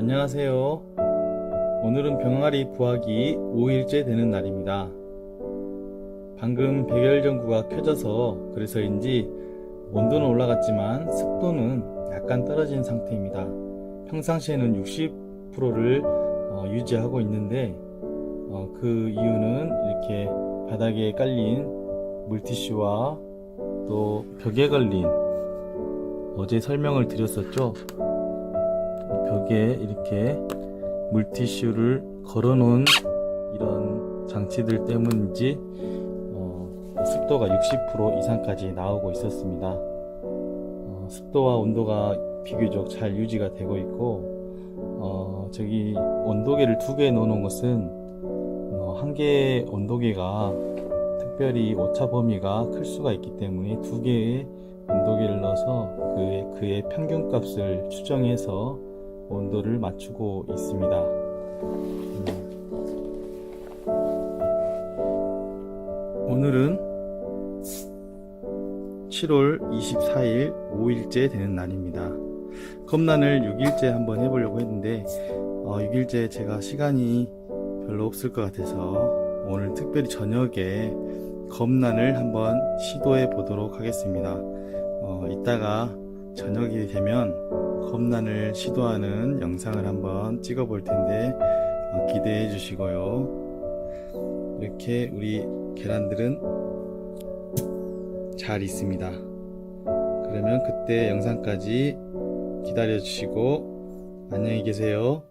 안녕하세요. 오늘은 병아리 부화기 5일째 되는 날입니다. 방금 백열전구가 켜져서 그래서인지 온도는 올라갔지만 습도는 약간 떨어진 상태입니다. 평상시에는 60%를 유지하고 있는데 어, 그 이유는 이렇게 바닥에 깔린 물티슈와 또 벽에 걸린 어제 설명을 드렸었죠. 벽에 이렇게 물티슈를 걸어놓은 이런 장치들 때문인지 어, 습도가 60% 이상까지 나오고 있었습니다. 어, 습도와 온도가 비교적 잘 유지가 되고 있고 어, 저기 온도계를 두개 놓는 것은 어, 한 개의 온도계가 특별히 오차 범위가 클 수가 있기 때문에 두 개의 온도계를 넣어서 그의, 그의 평균값을 추정해서 온도를 맞추고 있습니다. 음. 오늘은 7월 24일 5일째 되는 날입니다. 검란을 6일째 한번 해보려고 했는데 어, 6일째 제가 시간이 별로 없을 것 같아서 오늘 특별히 저녁에 검란을 한번 시도해 보도록 하겠습니다. 어, 이따가 저녁이 되면 검란을 시도하는 영상을 한번 찍어 볼 텐데 어, 기대해 주시고요. 이렇게 우리 계란들은 잘 있습니다. 그러면 그때 영상까지 기다려 주시고 안녕히 계세요.